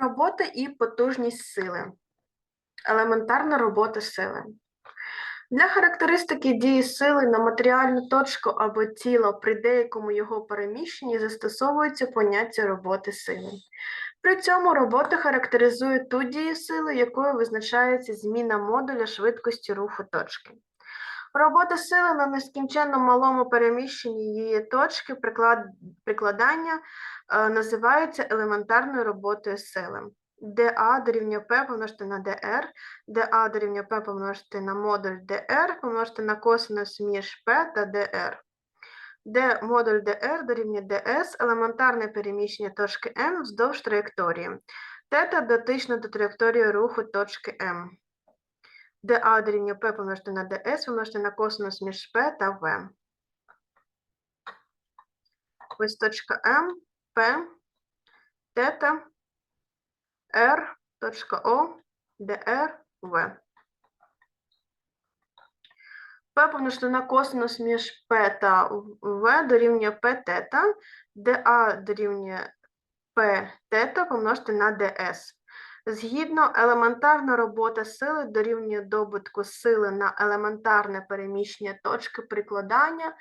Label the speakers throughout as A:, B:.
A: Робота і потужність сили. Елементарна робота сили. Для характеристики дії сили на матеріальну точку або тіло при деякому його переміщенні застосовується поняття роботи сили. При цьому робота характеризує ту дію сили, якою визначається зміна модуля швидкості руху точки. Робота сили на нескінченно малому переміщенні її точки приклад... прикладання е, називається елементарною роботою сили, А дорівнює P помножити на dr, А дорівнює P помножити на модуль dr, помножити на косинус між P та dr. Де модуль dr дорівнює ds елементарне переміщення точки N вздовж траєкторії. Тета дотично до траєкторії руху точки М де дорівнює P помножити на ds помножити на косинус між P та V. Ось точка М, P, тета, R, точка О, dr, V. P помножити на косинус між P та V дорівнює P тета, де А дорівнює P тета помножити на ds. Згідно, елементарна робота сили дорівнює добутку сили на елементарне переміщення точки прикладання,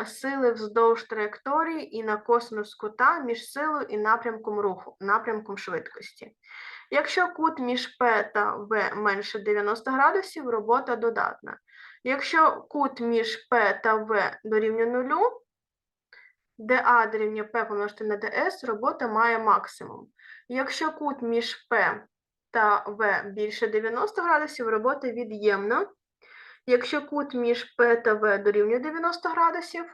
A: е, сили вздовж траєкторії і на косинус кута між силою і напрямком руху, напрямком швидкості. Якщо кут між P та V менше 90 градусів, робота додатна. Якщо кут між P та V дорівнює нулю, де А дорівнює P помножити на ds, робота має максимум. Якщо кут між P та В більше 90 градусів, робота від'ємна. Якщо кут між P та В дорівнює 90 градусів,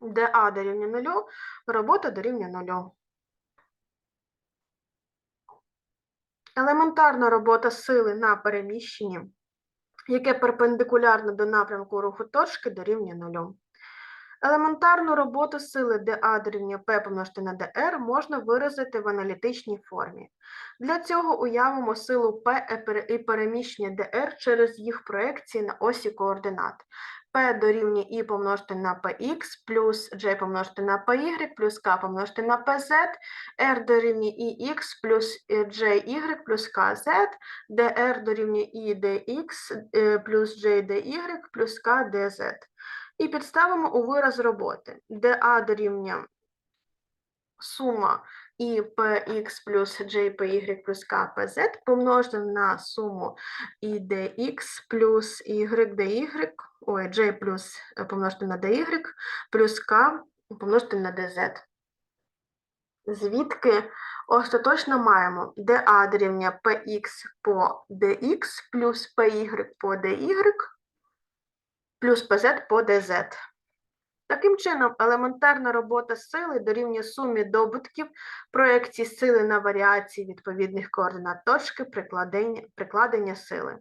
A: де А дорівнює 0, робота дорівнює 0. Елементарна робота сили на переміщенні, яке перпендикулярно до напрямку руху точки, дорівнює 0. Елементарну роботу сили dA дорівнює P помножити на dr можна виразити в аналітичній формі. Для цього уявимо силу P і переміщення dr через їх проекції на осі координат. P дорівнює I помножити на px, плюс J помножити на py, плюс K помножити на pz, R дорівнює IX плюс JY плюс KZ, dr дорівнює I dx плюс J dy плюс K dz. І підставимо у вираз роботи, де А дорівнює сума і px плюс jpy плюс kpz помножити на суму і dx плюс y dy, ой, j плюс помножити на dy плюс k помножити на dz. Звідки остаточно маємо dA дорівнює px по dx плюс py по dy плюс pz по dz. Таким чином, елементарна робота сили дорівнює сумі добутків проекції сили на варіації відповідних координат точки прикладення, прикладення сили.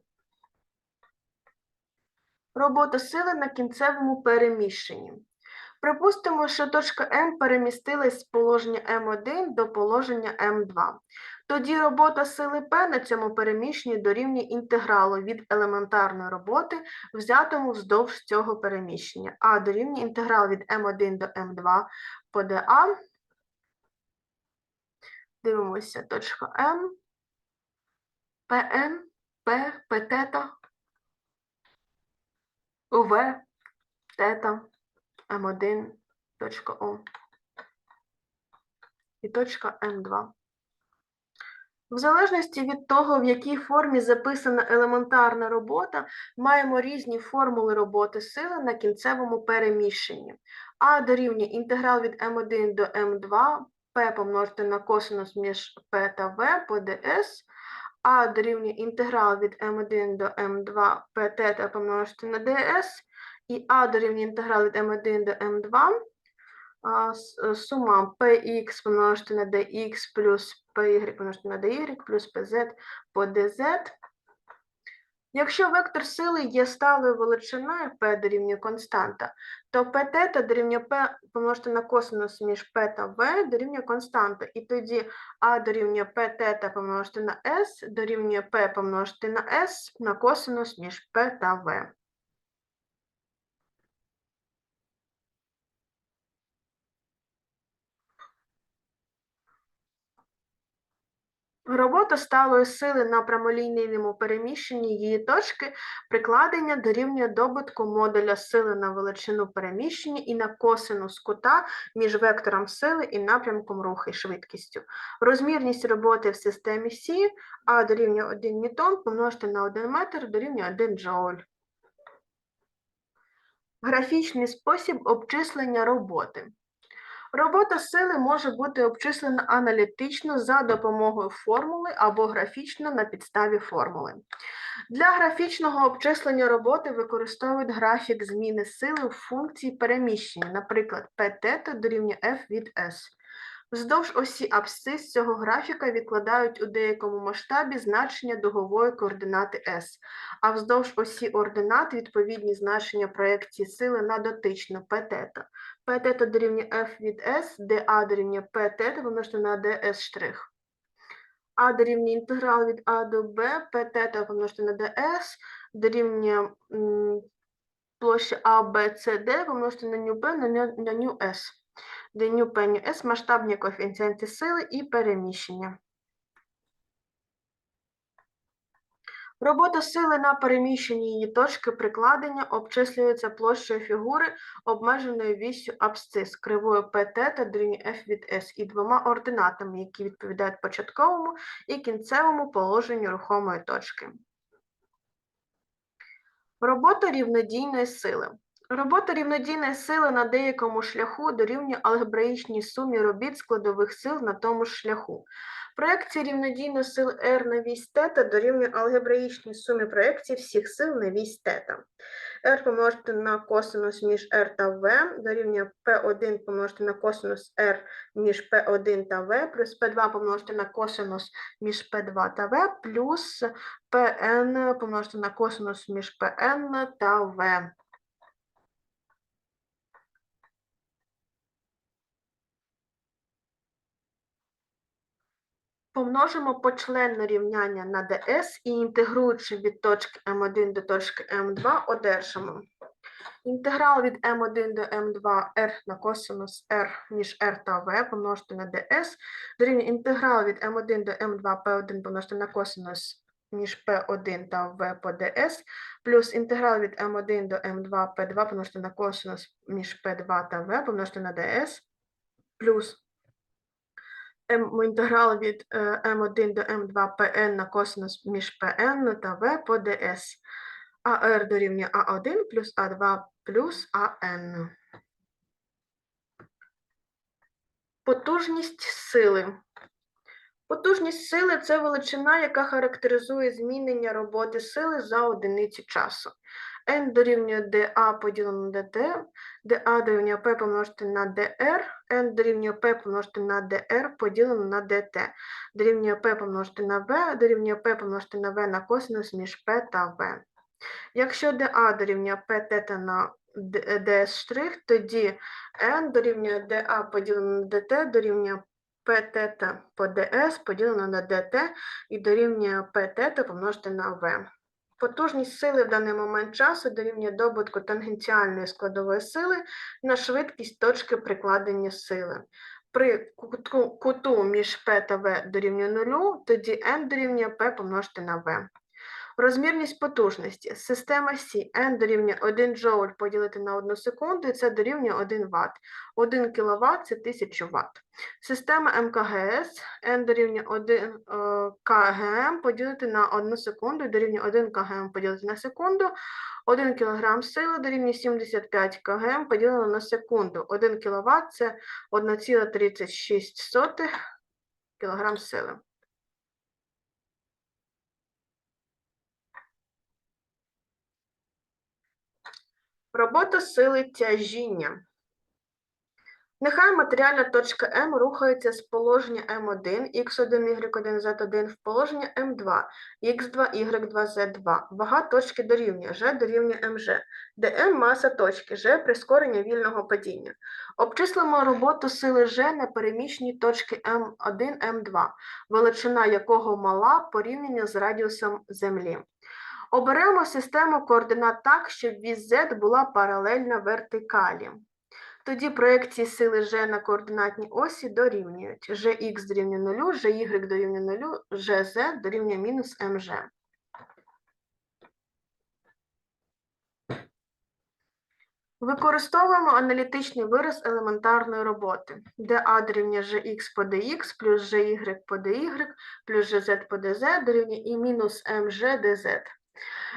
A: Робота сили на кінцевому переміщенні. Припустимо, що точка М перемістилась з положення М1 до положення М2. Тоді робота сили P на цьому переміщенні дорівнює інтегралу від елементарної роботи, взятому вздовж цього переміщення, а дорівнює інтеграл від М1 до М2 по ДА. Дивимося точка М, ПН, П, П тета, В, тета, М1, точка О. І точка М2. В залежності від того, в якій формі записана елементарна робота, маємо різні формули роботи сили на кінцевому переміщенні. А дорівнює інтеграл від М1 до М2, P помножити на косинус між P та V по ds, А дорівнює інтеграл від М1 до М2 P тета помножити на ds, і А дорівнює інтеграл від М1 до М2 сума px помножити на dx плюс py помножити на dy плюс pz по dz. Якщо вектор сили є сталою величиною p дорівнює константа, то pt дорівнює p помножити на косинус між p та v дорівнює константа. І тоді а дорівнює pt помножити на s дорівнює p помножити на s на косинус між p та v. Робота сталої сили на прямолінійному переміщенні її точки прикладення дорівнює добутку модуля сили на величину переміщення і на косинус кута між вектором сили і напрямком руху і швидкістю. Розмірність роботи в системі Сі А дорівнює 1 ньютон помножити на 1 метр дорівнює 1 джоуль. Графічний спосіб обчислення роботи. Робота сили може бути обчислена аналітично за допомогою формули або графічно на підставі формули. Для графічного обчислення роботи використовують графік зміни сили в функції переміщення, наприклад, Pt дорівнює F від S. Вздовж осі абсцис цього графіка відкладають у деякому масштабі значення дугової координати S, а вздовж осі ординат відповідні значення проекції сили на дотичну Pt. Pt дорівнює F від S, де A дорівнює Pt помножити на ds. А дорівнює інтеграл від А до Б, Pt помножити на ds, дорівнює площа А, Б, С, Д помножити на ню P на ню, на ню S, де ню P, ню S масштабні коефіцієнти сили і переміщення. Робота сили на переміщенні її точки прикладення обчислюється площею фігури, обмеженою вісю абсцис, кривою ПТ та дорівнює F від S і двома ординатами, які відповідають початковому і кінцевому положенню рухомої точки. Робота рівнодійної сили. Робота рівнодійної сили на деякому шляху дорівнює алгебраїчній сумі робіт складових сил на тому ж шляху. Проекція рівнодійної сил R на вісь тета дорівнює алгебраїчній сумі проекцій всіх сил на вісь тета. R помножити на косинус між R та V дорівнює P1 помножити на косинус R між P1 та V, плюс P2 помножити на косинус між P2 та V, плюс Pn помножити на косинус між Pn та V. Помножимо почленне рівняння на ds і інтегруючи від точки m1 до точки m2, одержимо. Інтеграл від m1 до m2 r на косинус r між r та v помножити на ds, дорівнює інтеграл від m1 до m2 p1 помножити на косинус між p1 та v по ds, плюс інтеграл від m1 до m2 p2 помножити на косинус між p2 та v помножити на ds, плюс М, інтеграл від е, М1 до М2 Pn на косинус між Pn та V по ds. АР дорівнює А1 плюс А2 плюс АН. Потужність сили. Потужність сили це величина, яка характеризує змінення роботи сили за одиницю часу. N дорівнює dA поділено на dt, dA дорівнює P помножити на dr, N дорівнює P помножити на dr поділено на dt, дорівнює P помножити на V, дорівнює P помножити на V на косинус між P та V. Якщо dA дорівнює P тета на ds тоді N дорівнює dA поділено на dt, дорівнює P тета по ds поділено на dt і дорівнює P тета помножити на V. Потужність сили в даний момент часу дорівнює добутку тангенціальної складової сили на швидкість точки прикладення сили. При куту, між P та V дорівнює 0, тоді N дорівнює P помножити на V. Розмірність потужності. Система Сі N дорівнює 1 джоуль поділити на 1 секунду, і це дорівнює 1 Вт. 1 кВт – це 1000 Вт. Система МКГС N дорівнює 1 е, КГМ поділити на 1 секунду, і дорівнює 1 КГМ поділити на секунду. 1 кг сили дорівнює 75 кг поділено на секунду. 1 кВт – це 1,36 кг сили. Робота сили тяжіння. Нехай матеріальна точка М рухається з положення М1, х1, y1, z1 в положення М2, х2, y2, z2. Вага точки дорівнює G дорівнює МЖ, де М маса точки, G прискорення вільного падіння. Обчислимо роботу сили G на переміщенні точки М1, М2, величина якого мала порівняно з радіусом Землі. Оберемо систему координат так, щоб вісь Z була паралельна вертикалі. Тоді проекції сили G на координатній осі дорівнюють Gx дорівнює 0, Gy дорівнює 0, Gz дорівнює мінус mg. Використовуємо аналітичний вираз елементарної роботи, де А дорівнює Gx по dx плюс Gy по dy плюс Gz по dz дорівнює і мінус mg dz.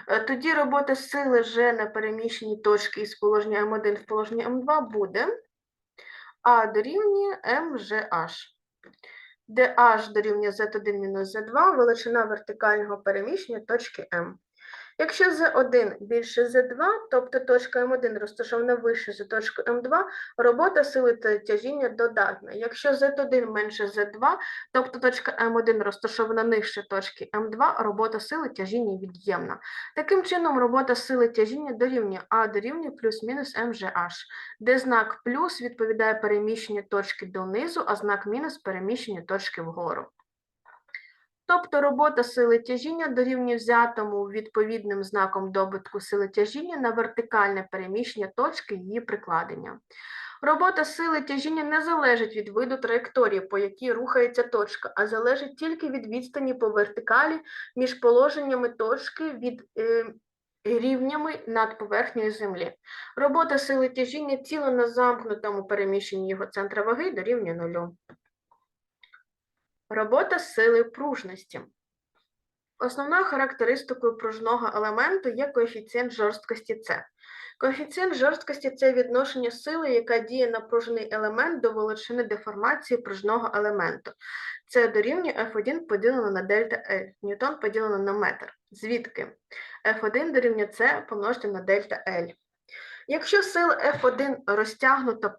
A: Е, Тоді робота сили G на переміщенні точки із положення М1 в положення М2 буде А дорівнює mgh, де h дорівнює z1 мінус z2 величина вертикального переміщення точки М. Якщо z1 більше z2, тобто точка М1 розташована вище за точкою М2, робота сили та тяжіння додатна. Якщо z1 менше z2, тобто точка М1 розташована нижче точки М2, робота сили тяжіння від'ємна. Таким чином, робота сили тяжіння дорівнює А дорівнює плюс-мінус МЖH, де знак плюс відповідає переміщенню точки донизу, а знак мінус переміщенню точки вгору. Тобто робота сили тяжіння дорівнює взятому відповідним знаком добутку сили тяжіння на вертикальне переміщення точки її прикладення. Робота сили тяжіння не залежить від виду траєкторії, по якій рухається точка, а залежить тільки від відстані по вертикалі між положеннями точки від е, рівнями над поверхнею Землі. Робота сили тяжіння тіла на замкнутому переміщенні його центра ваги дорівнює нулю. Робота сили пружності. Основною характеристикою пружного елементу є коефіцієнт жорсткості С. Коефіцієнт жорсткості це відношення сили, яка діє на пружний елемент до величини деформації пружного елементу. Це дорівнює F1 поділено на дельта L, ньютон поділено на метр. Звідки? F1 дорівнює С помножити на дельта L. Якщо сила F1 розтягнута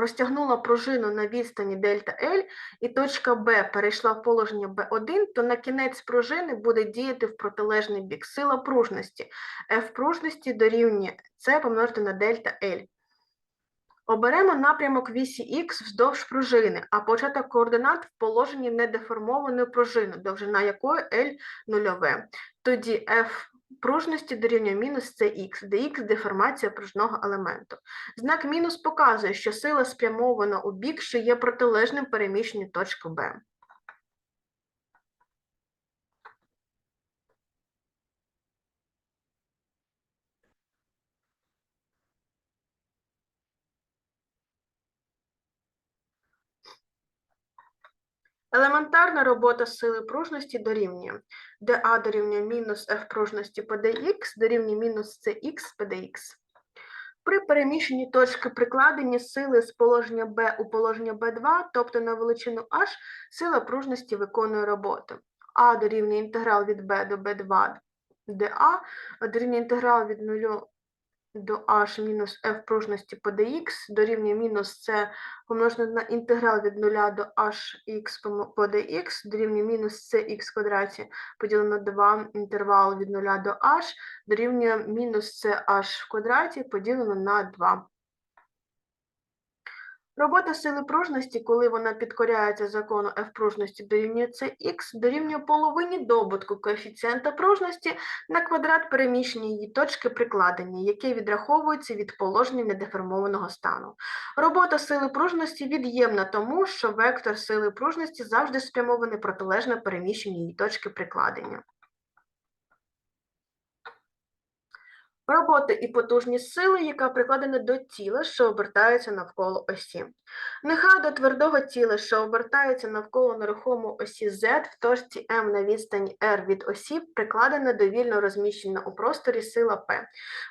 A: розтягнула пружину на відстані дельта L і точка Б перейшла в положення B1, то на кінець пружини буде діяти в протилежний бік сила пружності. F пружності дорівнює С помножити на дельта L. Оберемо напрямок вісі Х вздовж пружини, а початок координат в положенні недеформованої пружини, довжина якої L нульове. Тоді F пружності дорівнює мінус це х, де Х – деформація пружного елементу. Знак мінус показує, що сила спрямована у бік, що є протилежним переміщенню точки Б. Елементарна робота сили пружності дорівнює, де А дорівнює мінус F пружності по dx дорівнює мінус CX по dx. При переміщенні точки прикладення сили з положення B у положення B2, тобто на величину H, сила пружності виконує роботу. А дорівнює інтеграл від B до B2 dA, дорівнює інтеграл від 0 до h мінус f пружності по dx дорівнює мінус c помножене на інтеграл від 0 до hx по dx дорівнює мінус cx квадраті поділено на 2 інтервал від 0 до h дорівнює мінус ch в квадраті поділено на 2. Робота сили пружності, коли вона підкоряється закону F пружності дорівнює Cx, дорівнює половині добутку коефіцієнта пружності на квадрат переміщення її точки прикладення, яке відраховується від положення недеформованого стану. Робота сили пружності від'ємна тому, що вектор сили пружності завжди спрямований протилежне переміщення її точки прикладення. Робота і потужність сили, яка прикладена до тіла, що обертається навколо осі. Нехай до твердого тіла, що обертається навколо нерухомої осі Z в точці М на відстані R від осі, прикладена довільно розміщена у просторі сила P.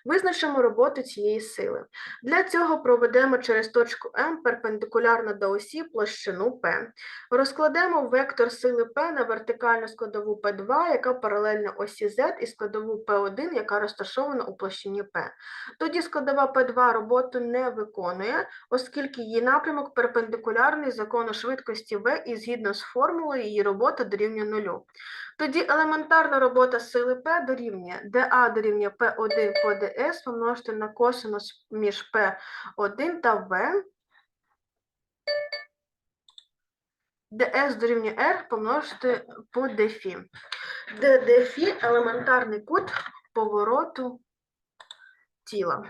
A: Визначимо роботу цієї сили. Для цього проведемо через точку М перпендикулярно до осі площину P. Розкладемо вектор сили P на вертикальну складову P2, яка паралельна осі Z, і складову P1, яка розташована у площині P. Тоді складова P2 роботу не виконує, оскільки її напрямок перпендикулярний закону швидкості V і згідно з формулою її робота дорівнює нулю. Тоді елементарна робота сили P дорівнює dA дорівнює P1 по ds помножити на косинус між P1 та V, ds дорівнює R помножити по dφ, де dφ – елементарний кут повороту тіла.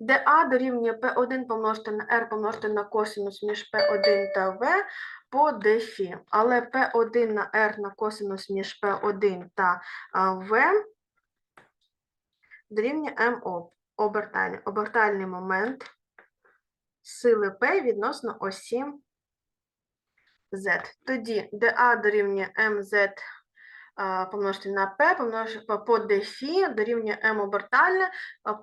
A: де А дорівнює P1 помножити на R помножити на косинус між P1 та V по дефі. Але P1 на R на косинус між P1 та V дорівнює МО. Обертальний. Обертальний момент сили P відносно осі Z. Тоді dA дорівнює а, помножити на P помножити по, дефі дорівнює m обертальне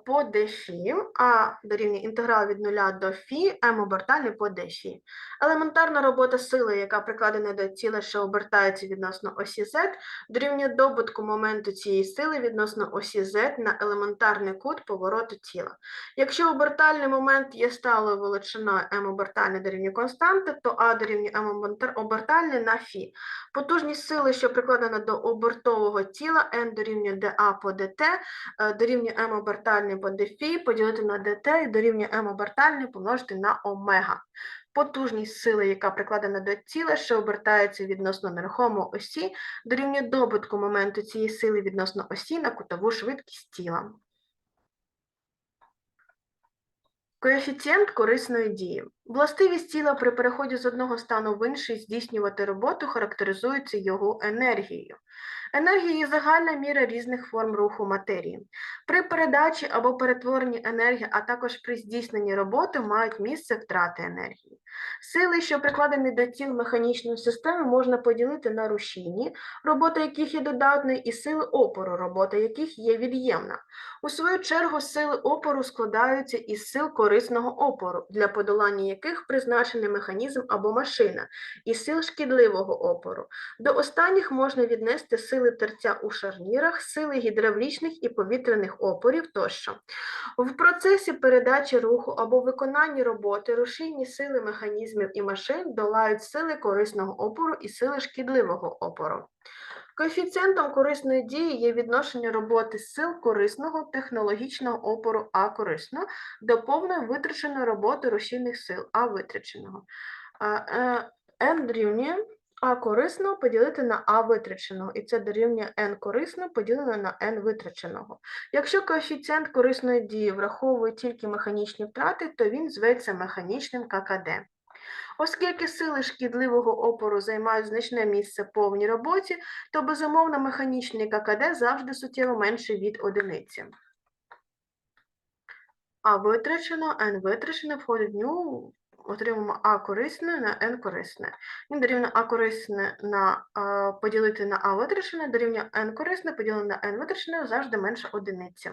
A: по дефі, а дорівнює інтеграл від нуля до фі, m обертальне по дефі. Елементарна робота сили, яка прикладена до тіла, що обертається відносно осі Z, дорівнює добутку моменту цієї сили відносно осі Z на елементарний кут повороту тіла. Якщо обертальний момент є сталою величиною m обертальне дорівнює константи, то А дорівнює m обертальне на фі. Потужність сили, що прикладена до обертового тіла, n дорівнює dA по dt, е, дорівнює m обертальне по dφ, поділити на dt і дорівнює m обертальне помножити на омега. Потужність сили, яка прикладена до тіла, що обертається відносно нерухомої осі, дорівнює добутку моменту цієї сили відносно осі на кутову швидкість тіла. Коефіцієнт корисної дії. Властивість тіла при переході з одного стану в інший здійснювати роботу характеризується його енергією. Енергія є загальна міра різних форм руху матерії. При передачі або перетворенні енергії, а також при здійсненні роботи мають місце втрати енергії. Сили, що прикладені до тіл механічної системи, можна поділити на рушійні, робота яких є додатною, і сили опору, робота яких є від'ємна. У свою чергу, сили опору складаються із сил корисного опору, для подолання яких призначений механізм або машина, і сил шкідливого опору. До останніх можна віднести сили терця у шарнірах, сили гідравлічних і повітряних опорів тощо. В процесі передачі руху або виконання роботи рушійні сили механізмів і машин долають сили корисного опору і сили шкідливого опору. Коефіцієнтом корисної дії є відношення роботи сил корисного технологічного опору А корисно до повної витраченої роботи рушійних сил А витраченого. А, е, N дорівнює А корисно поділити на А витраченого, і це дорівнює N корисно поділено на N витраченого. Якщо коефіцієнт корисної дії враховує тільки механічні втрати, то він зветься механічним ККД. Оскільки сили шкідливого опору займають значне місце повній роботі, то безумовно механічний ККД завжди суттєво менший від одиниці. А витрачено, N витрачено входить в ню, отримаємо А корисне на N корисне. Він дорівнює А корисне на поділити на А витрачене, дорівнює N корисне поділити на N витрачене завжди менше одиниці.